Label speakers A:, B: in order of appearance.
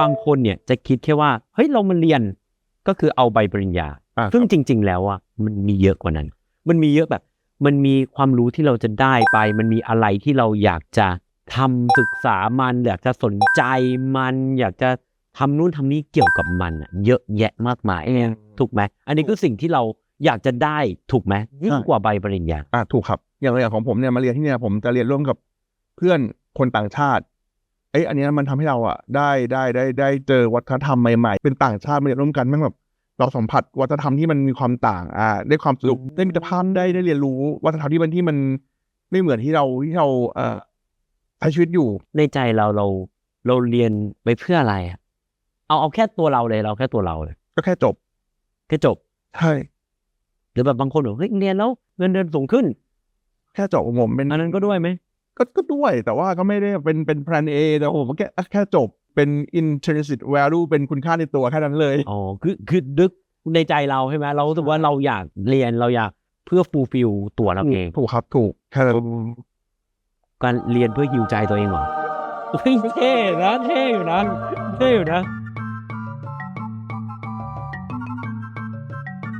A: บางคนเนี่ยจะคิดแค่ว่าเฮ้ยเรามาเรียนก็คือเอาใบปริญญา
B: อ่า
A: ซึ่งจริง ๆ แล้วอะมันมีเยอะกว่านั้น มันมีเยอะแบบ มันมีความรู้ที่เราจะได้ไป มันมีอะไรที่เราอยากจะทำศึกษามัน อยากจะสนใจมัน อยากจะทำนู่นทำนี่เกี่ยวกับมันอะเยอะแยะมากมายถูกไหมอันนี้คือสิ่งที่เราอยากจะได้ถูกไหมยิ่งกว่าใบปริญญา
B: อ่าถูกครับอย่างอย่างของผมเนี่ยมาเรียนที่เนี่ยผมจะเรียนร่วมกับเพื่อนคนต่างชาติ เอ้ยอันเนี้ยมันทำให้เราอะได้ได้ได้ได้เจอวัฒนธรรมใหม่ๆ เป็นต่างชาติมาเรียนร่วมกันแม่งแบบเราสัมผัสวัฒนธรรมที่มันมีความต่างอ่าได้ความสนุกได้มิตรภาพได้ได้เรียนรู้วัฒนธรรมที่มันที่มันไม่เหมือนที่เราที่เราเอ่อใช้ชีวิตอยู่
A: ในใจเราเราเราเรียนไปเพื่ออะไรอะเอาเอาแค่ตัวเราเลยเราแค่ตัวเราเลย
B: ก็แค่จบ
A: แค่จบ
B: ใช่
A: หรือแบบบางคนบอกเฮ้ยเรียนแล้วเงินเดือนสูงขึ้น
B: แค่จบของผมเป็น
A: อันนั้นก็ด้วยไหม
B: ก็ก็ด้วยแต่ว่าก็ไม่ได้เป็นเป็นแพลน A แต่ว่าผมแค่แค่จบเป็น intrinsic value เป็นคุณค่าในตัวแค่นั้นเลย
A: อ๋อคือคือดึกในใจเราใช่ไหมเรารู้สึกว่าเราอยากเรียนเราอยากเพื่อฟูลฟิลตัวเราเอง
B: ถูกครับถูกแค่นั้น
A: การเรียนเพื่อฮิวใจตัวเองเหรอเฮ้ยเท่นะเท่อยู่นะเท่อยู่นะ